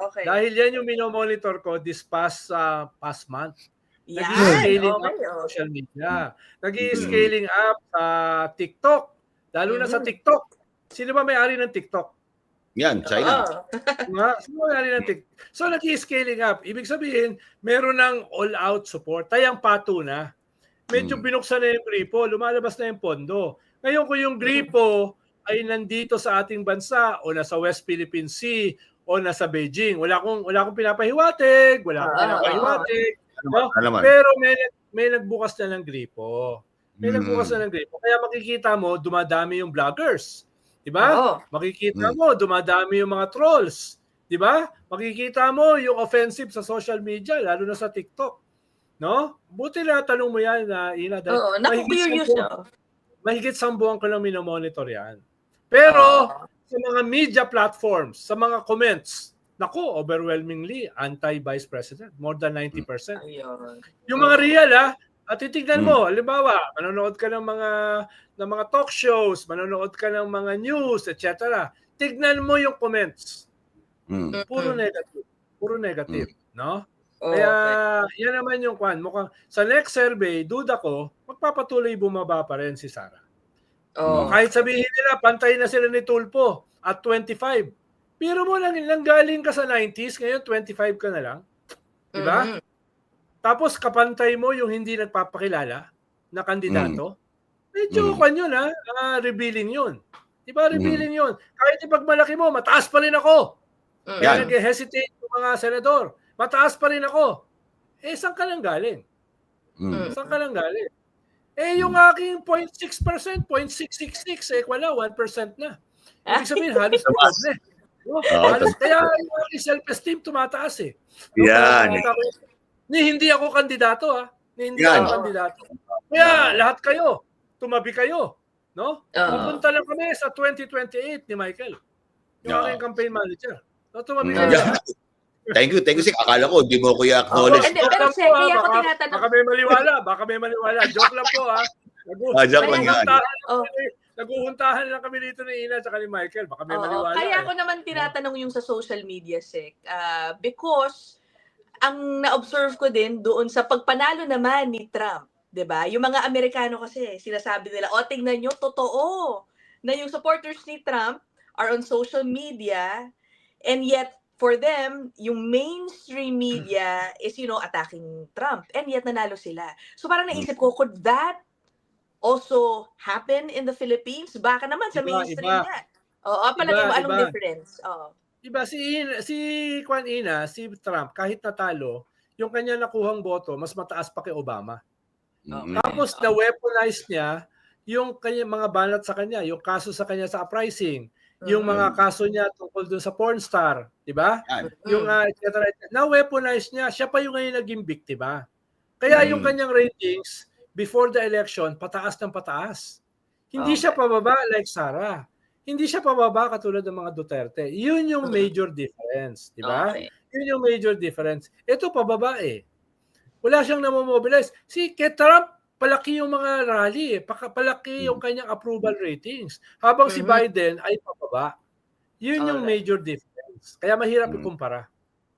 Okay. Dahil yan yung minomonitor ko this past uh, past month. Yan. Nag-i-scaling up Okay, sa oh. social media. Nag-i-scaling up sa TikTok. Lalo na sa Mhm. TikTok. Sino ba may-ari ng TikTok? Yan, China. Nga, sino may-ari ng TikTok? So nag-i-scaling up. Ibig sabihin, meron ng all-out support. Tayang pato na. Medyo Mm. binuksan na yung gripo. Lumalabas na yung pondo. Ngayon kung yung gripo ay nandito sa ating bansa o nasa West Philippine Sea o nasa Beijing, wala akong wala akong pinapahiwatig, wala akong Ah, pinapahiwatig. No? Ano naman? Pero may may nagbukas na ng gripo. May Mm. nagbukas na ng gripo. Kaya makikita mo dumadami yung vloggers. 'Di ba? Oo. Makikita Mm. mo dumadami yung mga trolls. 'Di ba? Makikita mo yung offensive sa social media lalo na sa TikTok. No? Buti na tanong mo yan na ina dahil Oo. Naku-curious sampu- siya. mahigit sambuan ko lang minomonitor yan. Pero Oo. Sa mga media platforms, sa mga comments, naku, overwhelmingly anti-vice president, more than 90%. Ayun. Yung mga real ah, at titignan Hmm. mo, halimbawa, manonood ka ng mga ng mga talk shows, manonood ka ng mga news, etc. Tignan mo yung comments. Mm. Puro negative. Puro negative, no? Oo, Kaya okay. yan naman yung kwan. Mukhang sa next survey, duda ko, magpapatuloy bumaba pa rin si Sara. Oo. Kahit sabihin nila, pantay na sila ni Tulpo at 25. Pero mo lang, lang galing ka sa 90s, ngayon 25 ka na lang. Di ba? Mhm. Tapos kapantay mo yung hindi nagpapakilala na kandidato. Medyo Mm. kwan yun ha, ah, revealing yun. Di ba revealing yun? Kahit ipagmalaki mo, mataas pa rin ako. Mhm. Kaya nag-hesitate yung mga senador. Mataas pa rin ako. Eh, saan ka lang galing? Mm. Saan ka lang galing? Eh, yung aking 0.6%, 0.666, eh, wala, 1% na. Ibig sabihin, halos tumaas na. eh. No? Oo, Halos, kaya yung aking self-esteem tumataas eh. No, Yan. kaya ako- Ni hindi ako kandidato ha. Ni hindi Yan. ako kandidato. Kaya lahat kayo, tumabi kayo. No? Pupunta lang kami sa 2028 ni Michael. Yung Oo. aking campaign manager. No, tumabi kayo. Yeah. Thank you, thank you. Sik. Akala ko, di mo ko i-acknowledge. Hindi, pero ah. kaya ako Baka- tinatanong- Baka may maliwala, baka may maliwala. Joke lang po ha. Nagu- Ah, joke lang yan. naguhuntahan lang Oh. kami- Naguhuntahan lang kami dito ni Ina at ni Michael. Baka may Oo. maliwala. Kaya eh. ako naman tinatanong yung sa social media, Sek. Ah, because ang na-observe ko din doon sa pagpanalo naman ni Trump, 'di ba? Yung mga Amerikano kasi sinasabi nila, "O tingnan nyo, totoo na yung supporters ni Trump are on social media and yet for them, yung mainstream media is, you know, attacking Trump. And yet, nanalo sila. So, parang naisip ko, could that also happen in the Philippines? Baka naman sa Iba, mainstream iba. nga. Oo, palagay mo, Iba, anong iba. difference? Oo. Diba si si Kwan Ina, si Trump kahit natalo, yung kanya nakuhang boto mas mataas pa kay Obama. Mm. Tapos na weaponize niya yung kanya mga banat sa kanya, yung kaso sa kanya sa uprising, yung mga kaso niya tungkol dun sa porn star, 'di ba? Yung uh, et cetera, et cetera. na weaponize niya, siya pa yung ngayon naging biktima. Kaya yung Mm. kanyang ratings before the election pataas ng pataas. Hindi siya Okay. pababa like Sara. Hindi siya pababa katulad ng mga Duterte. Yun yung major difference, di ba? Okay. Yun yung major difference. Ito pababa eh. Wala siyang namomobilize. Si kay Trump, palaki yung mga rally eh. Palaki yung kanyang approval ratings. Habang si Mhm. Biden ay pababa. Yun yung major difference. Kaya mahirap Mm. ikumpara.